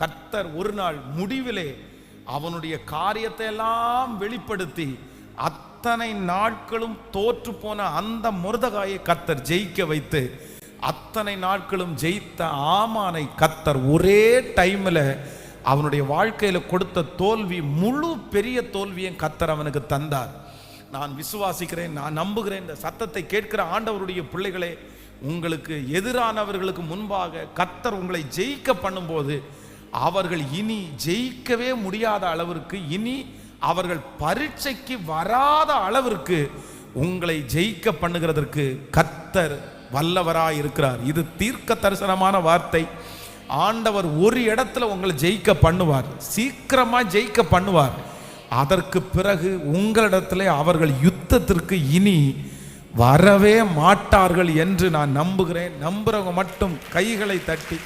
கர்த்தர் ஒரு நாள் முடிவிலே அவனுடைய காரியத்தை எல்லாம் வெளிப்படுத்தி அத்தனை நாட்களும் தோற்று போன அந்த முருதகாயை கர்த்தர் ஜெயிக்க வைத்து அத்தனை நாட்களும் ஜெயித்த ஆமானை கத்தர் ஒரே டைமில் அவனுடைய வாழ்க்கையில் கொடுத்த தோல்வி முழு பெரிய தோல்வியும் கத்தர் அவனுக்கு தந்தார். நான் விசுவாசிக்கிறேன் நான் நம்புகிறேன் இந்த சத்தத்தை கேட்கிற ஆண்டவருடைய பிள்ளைகளே உங்களுக்கு எதிரானவர்களுக்கு முன்பாக கத்தர் உங்களை ஜெயிக்க பண்ணும்போது அவர்கள் இனி ஜெயிக்கவே முடியாத அளவிற்கு இனி அவர்கள் பரீட்சைக்கு வராத அளவிற்கு உங்களை ஜெயிக்க பண்ணுகிறதற்கு கத்தர் வல்லவராய் இருக்கிறார். இது தீர்க்க தரிசனமான வார்த்தை. ஆண்டவர் ஒரு இடத்துல உங்களை ஜெயிக்க பண்ணுவார். சீக்கிரமாக ஜெயிக்க பண்ணுவார். அதற்கு பிறகு உங்களிடத்துல அவர்கள் யுத்தத்திற்கு இனி வரவே மாட்டார்கள் என்று நான் நம்புகிறேன். நம்புறவங்க மட்டும் கைகளை தட்டி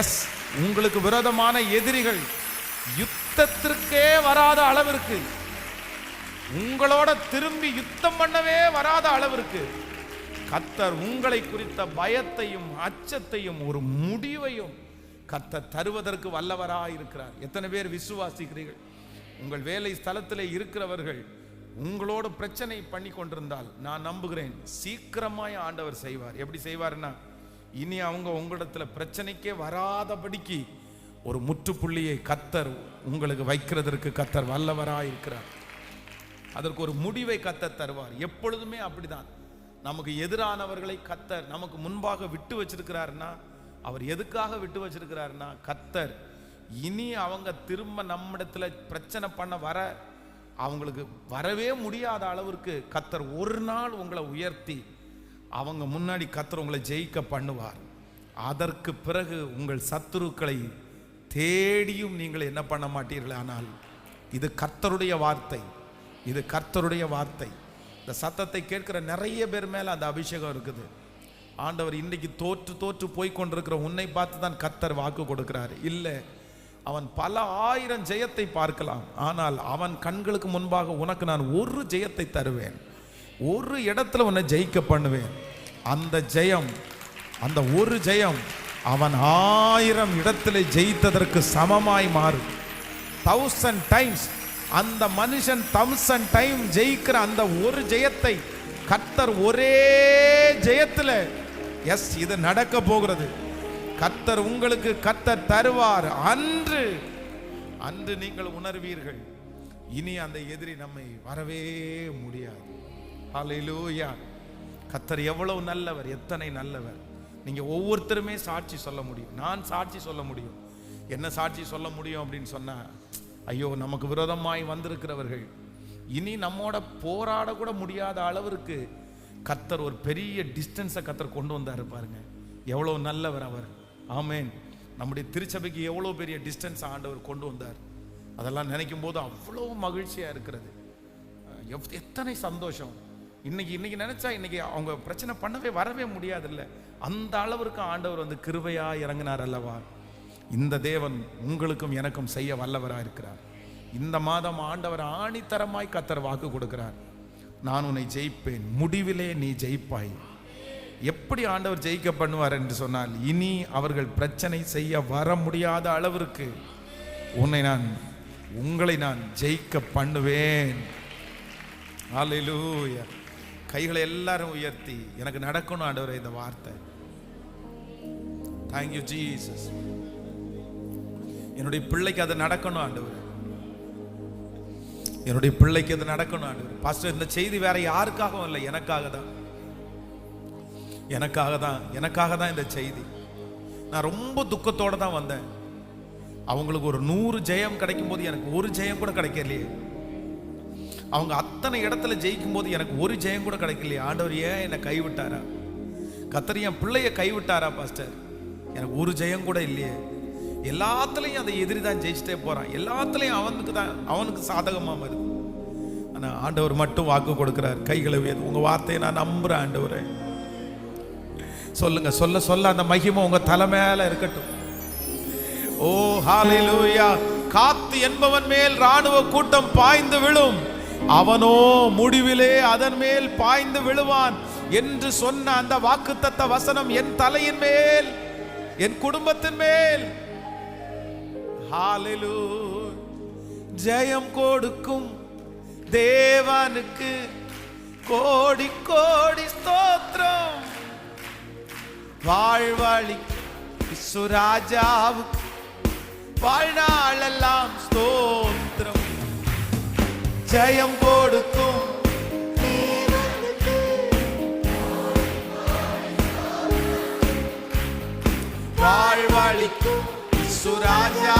எஸ் உங்களுக்கு விரோதமான எதிரிகள் யுத்தத்திற்கே வராத அளவிற்கு உங்களோட திரும்பி யுத்தம் பண்ணவே வராத அளவிற்கு கத்தர் உங்களை குறித்த பயத்தையும் அச்சத்தையும் ஒரு முடிவையும் கத்தர் தருவதற்கு வல்லவராக இருக்கிறார். எத்தனை பேர் விசுவாசிக்கிறீர்கள்? உங்கள் வேலை ஸ்தலத்தில் இருக்கிறவர்கள் உங்களோட பிரச்சனை பண்ணி கொண்டிருந்தால் நான் நம்புகிறேன் சீக்கிரமாய் ஆண்டவர் செய்வார். எப்படி செய்வார்னா இனி அவங்க உங்களிடத்துல பிரச்சனைக்கே வராதபடிக்கு ஒரு முற்றுப்புள்ளியை கத்தர் உங்களுக்கு வைக்கிறதற்கு கத்தர் வல்லவராக இருக்கிறார். அதற்கு ஒரு முடிவை கத்தர் தருவார். எப்பொழுதுமே அப்படிதான். நமக்கு எதிரானவர்களை கத்தர் நமக்கு முன்பாக விட்டு வச்சிருக்கிறாருன்னா அவர் எதுக்காக விட்டு வச்சிருக்கிறாருன்னா கத்தர் இனி அவங்க திரும்ப நம்மிடத்துல பிரச்சனை பண்ண வர அவங்களுக்கு வரவே முடியாத அளவிற்கு கத்தர் ஒரு நாள் உங்களை உயர்த்தி அவங்க முன்னாடி கத்தர் உங்களை ஜெயிக்க பண்ணுவார். அதற்கு பிறகு உங்கள் சத்துருக்களை தேடியும் நீங்கள் என்ன பண்ண மாட்டீர்கள்? ஆனால் இது கர்த்தருடைய வார்த்தை. இது கர்த்தருடைய வார்த்தை. இந்த சத்தத்தை கேட்கிற நிறைய பேர் மேலே அந்த அபிஷேகம் இருக்குது. ஆண்டவர் இன்றைக்கு தோற்று தோற்று போய் கொண்டிருக்கிற உன்னை பார்த்து தான் கர்த்தர் வாக்கு கொடுக்கிறார். இல்லை அவன் பல ஆயிரம் ஜெயத்தை பார்க்கலாம். ஆனால் அவன் கண்களுக்கு முன்பாக உனக்கு நான் ஒரு ஜெயத்தை தருவேன். ஒரு இடத்துல உன்னை ஜெயிக்க பண்ணுவேன். அந்த ஜெயம் அந்த ஒரு ஜெயம் அவன் ஆயிரம் இடத்துல ஜெயித்ததற்கு சமமாய் மாறும். தௌசண்ட் டைம்ஸ் அந்த மனுஷன் தௌசண்ட் டைம் ஜெயிக்கிற அந்த ஒரு ஜெயத்தை கத்தர் ஒரே ஜெயத்தில் எஸ் இது நடக்க போகிறது. கத்தர் உங்களுக்கு கத்தர் தருவார் அன்று. அன்று நீங்கள் உணர்வீர்கள் இனி அந்த எதிரி நம்மை வரவே முடியாது. ஹalleluya கத்தர் எவ்வளவு நல்லவர் எத்தனை நல்லவர். நீங்கள் ஒவ்வொருத்தருமே சாட்சி சொல்ல முடியும். நான் சாட்சி சொல்ல முடியும். என்ன சாட்சி சொல்ல முடியும் அப்படின்னு சொன்னால் ஐயோ நமக்கு விரோதமாய் வந்திருக்கிறவர்கள். இனி நம்மோட போராட கூட முடியாத அளவிற்கு கத்தர் ஒரு பெரிய டிஸ்டன்ஸை கத்தர் கொண்டு வந்தாரு பாருங்க. எவ்வளோ நல்லவர் அவர். ஆமேன் நம்முடைய திருச்சபைக்கு எவ்வளோ பெரிய டிஸ்டன்ஸ் ஆண்டவர் கொண்டு வந்தார். அதெல்லாம் நினைக்கும் போது அவ்வளோ மகிழ்ச்சியாக இருக்கிறது எவ்- எத்தனை சந்தோஷம். இன்னைக்கு இன்னைக்கு நினைச்சா இன்னைக்கு அவங்க பிரச்சனை பண்ணவே வரவே முடியாதுல்ல. அந்த அளவிற்கு ஆண்டவர் வந்து கிருபையா இறங்கினார் அல்லவா? இந்த தேவன் உங்களுக்கும் எனக்கும் செய்ய வல்லவரா இருக்கிறார். இந்த மாதம் ஆண்டவர் ஆணித்தரமாய் கத்தர் வாக்கு கொடுக்கிறார். நான் உன்னை ஜெயிப்பேன். முடிவிலே நீ ஜெயிப்பாய். எப்படி ஆண்டவர் ஜெயிக்க பண்ணுவார் என்று சொன்னால் இனி அவர்கள் பிரச்சனை செய்ய வர முடியாத அளவிற்கு உன்னை நான் உங்களை நான் ஜெயிக்க பண்ணுவேன். Hallelujah. கைகளை எல்லாரும் உயர்த்தி எனக்கு நடக்கணும் ஆண்டவரே இந்த வார்த்தை. தேங்க்யூ ஜீசஸ் என்னுடைய பிள்ளைக்கு அது நடக்கணும் ஆண்டவர். என்னுடைய பிள்ளைக்கு அது நடக்கணும் ஆண்டவர். பாஸ்டர் இந்த செய்தி வேற யாருக்காகவும் இல்லை எனக்காக தான் எனக்காக தான் எனக்காக தான் இந்த செய்தி. நான் ரொம்ப துக்கத்தோடு தான் வந்தேன். அவங்களுக்கு ஒரு நூறு ஜெயம் கிடைக்கும் போது எனக்கு ஒரு ஜெயம் கூட கிடைக்கலையே. அவங்க அத்தனை இடத்துல ஜெயிக்கும் போது எனக்கு ஒரு ஜெயம் கூட கிடைக்கலையே. ஆண்டவர் ஏன் என்னை கைவிட்டாரா? கத்தர் என் பிள்ளைய கைவிட்டாரா பாஸ்டர்? எனக்கு ஒரு ஜெயம் கூட இல்லையே. எல்லாத்துலேயும் அந்த எதிரி தான் ஜெயிச்சுட்டே போகிறான் எல்லாத்துலேயும் அவனுக்கு தான் அவனுக்கு சாதகமாக வருது. ஆனால் ஆண்டவர் மட்டும் வாக்கு கொடுக்குறார். கைகளை உயர்த்து. உங்கள் வார்த்தையை நான் நம்புகிறேன் ஆண்டவரே. சொல்லுங்க சொல்ல சொல்ல அந்த மகிமை உங்க தலை மேல இருக்கட்டும். ஓ ஹாலிலூயா காத்து என்பவன் மேல் ராணுவ கூட்டம் பாய்ந்து விழும். அவனோ முடிவிலே அதன் மேல் பாய்ந்து விழுவான் என்று சொன்ன அந்த வாக்குத்தத்த வசனம் என் தலையின் மேல் என் குடும்பத்தின் மேல். ஜெயம் கொடுக்கும் தேவனுக்கு கோடி கோடி ஸ்தோத்திரம். வாழ்வழி விசுராஜாவுக்கு வாழ்நாளெல்லாம் ஸ்தோ ஜெயம் கொடுக்கும் வாழ்வழிக்கும். சுராஜா